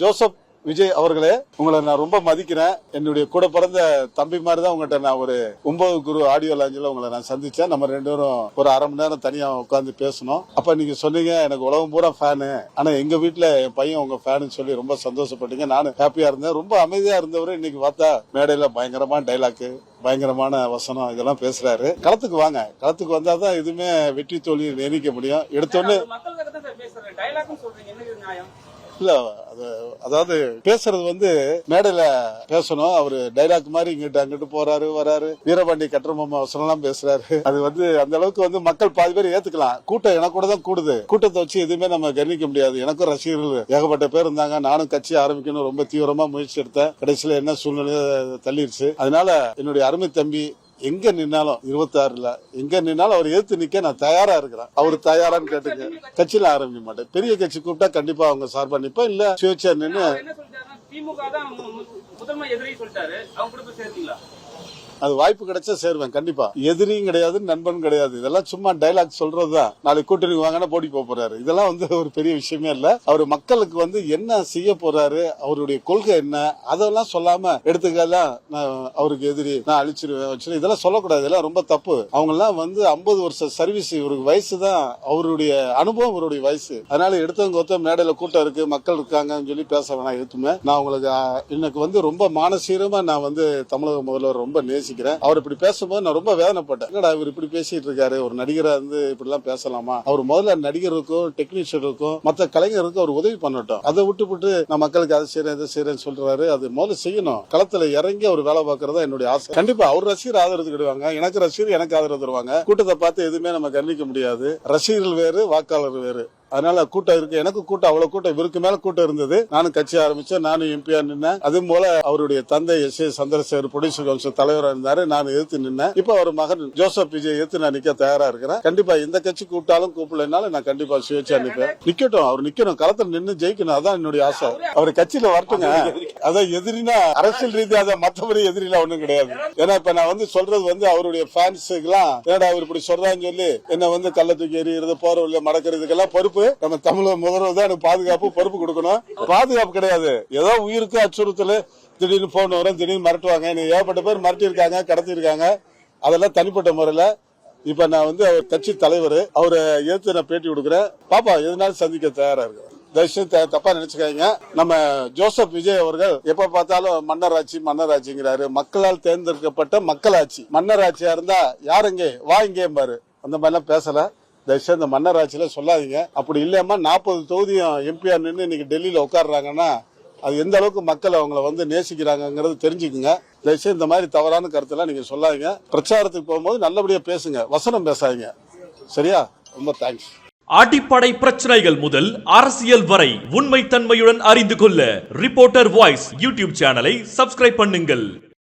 Joseph Vijay அவர்களே உங்களை நான் ரொம்ப மதிக்கிறேன். என்னுடைய கூட பிறந்த தம்பி மாதிரி தான் உங்கள்கிட்ட நான் ஒரு ஒன்பது குரு ஆடியோ லாஞ்சில் உங்களை நான் சந்திச்சேன். நம்ம ரெண்டு பேரும் ஒரு அரை மணி நேரம் தனியாக உட்காந்து பேசணும். அப்போ நீங்கள் சொன்னீங்க எனக்கு உலகம் பூரா ஃபேனு ஆனால் எங்கள் வீட்டில் என் பையன் உங்கள் ஃபேனு சொல்லி ரொம்ப சந்தோஷப்பட்டீங்க. நானும் ஹாப்பியாக இருந்தேன். ரொம்ப அமைதியாக இருந்தவர் இன்னைக்கு பார்த்தா மேடையில் பயங்கரமான டைலாக்கு பயங்கரமான வசனம் இதெல்லாம் பேசுறாரு. களத்துக்கு வாங்க. களத்துக்கு வந்தாதான் எதுவுமே வெற்றி தோல்வி நியமிக்க முடியும். எடுத்தோன்னு இல்ல அது அதாவது பேசுறது வந்து மேடையில பேசணும். அவரு டைலாக் மாதிரி இங்கிட்டு அங்கிட்டு போறாரு வராரு. வீரபாண்டி கட்டரமாமா அவசரம் எல்லாம் பேசுறாரு. அது வந்து அந்த அளவுக்கு வந்து மக்கள் பாதி பேர் ஏத்துக்கலாம். கூட்டம் எனக்கு கூட தான் கூடுது. கூட்டத்தை வச்சு எதுவுமே நம்ம கவனிக்க முடியாது. எனக்கும் ரசிகர்கள் ஏகப்பட்ட பேர் இருந்தாங்க. நானும் கட்சி ஆரம்பிக்கணும் ரொம்ப தீவிரமா முயற்சி எடுத்தேன். கடைசியில என்ன சூழ்நிலை தள்ளிடுச்சு அதனால என்னுடைய அருமை தம்பி எங்க நின்னாலும் இருபத்தாறுல எங்க நின்னாலும் அவர் எதிர்த்து நிக்க நான் தயாரா இருக்கிறேன். அவர் தயாரான்னு கேட்டுங்க கட்சியில ஆரம்பிக்க மாட்டேன். பெரிய கட்சி கூப்பிட்டா கண்டிப்பா அவங்க சார்பா நிப்பேன் இல்ல சுயேட்சா நின்று திமுக தான் முதன்மை எதிரி சொல்லிட்டாரு. அவங்க கூட சேர்த்தீங்களா? அது வாய்ப்பு கிடைச்சா சேருவேன் கண்டிப்பா. எதிரியும் கிடையாது நண்பன் கிடையாது. இதெல்லாம் சும்மா டைலாக் சொல்றதுதான். நாளைக்கு கூட்டணி வாங்கினா போட்டி போறாரு. இதெல்லாம் வந்து ஒரு பெரிய விஷயமே இல்ல. அவர் மக்களுக்கு வந்து என்ன செய்ய போறாரு அவருடைய கொள்கை என்ன அதெல்லாம் சொல்லாம எடுத்துக்கலாம் நான் அவருக்கு எதிரி நான் அழிச்சிருவேன் வச்சிருவேன் இதெல்லாம் சொல்லக்கூடாது. இதெல்லாம் ரொம்ப தப்பு. அவங்க எல்லாம் வந்து ஐம்பது வருஷம் சர்வீஸ் இவருக்கு வயசு தான் அவருடைய அனுபவம் இவருடைய வயசு. அதனால எடுத்தவங்க ஒருத்தர் மேடையில கூட்டம் இருக்கு மக்கள் இருக்காங்கன்னு சொல்லி பேச வேணாம் எதுவுமே நான் உங்களுக்கு எனக்கு வந்து ரொம்ப மானசீரமா நான் வந்து தமிழக முதல்வர் ரொம்ப நேசி நேசிக்கிறேன் அவர் இப்படி பேசும்போது நான் ரொம்ப வேதனைப்பட்டேன். என்னடா இவர் இப்படி பேசிட்டு இருக்காரு ஒரு நடிகரை வந்து இப்படி எல்லாம் பேசலாமா? அவர் முதல்ல நடிகருக்கும் டெக்னீஷியனுக்கும் மற்ற கலைஞருக்கும் அவர் உதவி பண்ணட்டும். அதை விட்டுவிட்டு நான் மக்களுக்கு அதை செய்யறேன் இதை செய்யறேன்னு சொல்றாரு. அது முதல்ல செய்யணும். களத்துல இறங்கி அவர் வேலை பார்க்கறதா என்னுடைய ஆசை. கண்டிப்பா அவர் ரசிகர் ஆதரவு தருவாங்க எனக்கு ரசிகர் எனக்கு ஆதரவு தருவாங்க. கூட்டத்தை பார்த்து எதுவுமே நம்ம கண்டிக்க முடியாது. ரசிகர்கள் வேறு வாக்காளர் வேறு. அதனால கூட்டம் இருக்கு. எனக்கு கூட்டம் அவ்வளவு கூட்டம். இவருக்கு மேல கூட்டம் இருந்தது. நானும் கட்சி ஆரம்பிச்சேன் நானும் எம்பியா நின்னேன். அது போல அவருடைய தந்தை S. A. Chandrasekhar producer council தலைவராக இருந்தாரு. நான் எதிர்த்து நின்னேன். இப்ப அவர் மகன் ஜோசப் விஜய் எதிர்த்து நான் நிக்க தயாரா இருக்கிறேன். கண்டிப்பா இந்த கட்சி கூப்பிட்டாலும் கூப்பிடலனாலும் நான் கண்டிப்பா சுயேட்சா நிற்பேன் நிக்கட்டும். அவர் நிக்கணும். களத்துல நின்று ஜெயிக்கணும். அதான் என்னுடைய ஆசை. அவர் கட்சியில வரட்டுங்க. அதான் எதிரினா அரசியல் ரீதியா அதான் மற்றபடி எதிரிலாம் ஒண்ணும் கிடையாது. ஏன்னா இப்ப நான் வந்து சொல்றது வந்து அவருடைய ஃபேன்ஸுக்கெல்லாம் ஏடா அவர் இப்படி சொல்றான்னு சொல்லி என்ன வந்து கள்ள தூக்கி எறிகிறது போற வழியில மடக்கிறதுக்கெல்லாம் பொறுப்பு நம்ம தமிழக முதல்வர் தான் எனக்கு பாதுகாப்பு பொறுப்பு கொடுக்கணும். பாதுகாப்பு கிடையாது. ஏதோ உயிருக்கு அச்சுறுத்தல் திடீர்னு போன் வரும் திடீர்னு மிரட்டுவாங்க. என்னை ஏகப்பட்ட பேர் மிரட்டியிருக்காங்க கடத்தியிருக்காங்க. அதெல்லாம் தனிப்பட்ட முறையில இப்ப நான் வந்து அவர் கட்சி தலைவர் அவரை ஏத்து நான் பேட்டி கொடுக்குறேன். பாப்பா எதுனாலும் சந்திக்க தயாரா இருக்கு தயவுசெய்து த- தப்பா நினைச்சுக்காதீங்க. நம்ம ஜோசப் விஜய் அவர்கள் எப்ப பார்த்தாலும் மன்னராட்சி மன்னராட்சிங்கிறாரு மக்களால் தேர்ந்தெடுக்கப்பட்ட மக்களாட்சி. மன்னராட்சியா இருந்தா யாருங்க வா இங்கே பாரு. அந்த மாதிரிலாம் பேசல. தயவுசெய்து இந்த மன்னராட்சியில சொல்லாதீங்க. அப்படி இல்லாம நாற்பது தொகுதியும் எம்பிஆர் நின்று இன்னைக்கு டெல்லியில உட்காடுறாங்கன்னா அது எந்த அளவுக்கு மக்கள் அவங்கள வந்து நேசிக்கிறாங்கிறது தெரிஞ்சுக்குங்க. தயவுசெய்து இந்த மாதிரி தவறான கருத்தெல்லாம் நீங்க சொல்லாதீங்க. பிரச்சாரத்துக்கு போகும்போது நல்லபடியா பேசுங்க. வசனம் பேசாதீங்க. சரியா? ரொம்ப தேங்க்ஸ் அடிப்படை பிரச்சனைகள் முதல் அரசியல் வரை உண்மை தன்மையுடன் அறிந்து கொள்ள ரிப்போர்ட்டர் வாய்ஸ் யூடியூப் சேனலை சப்ஸ்கிரைப் பண்ணுங்கள்.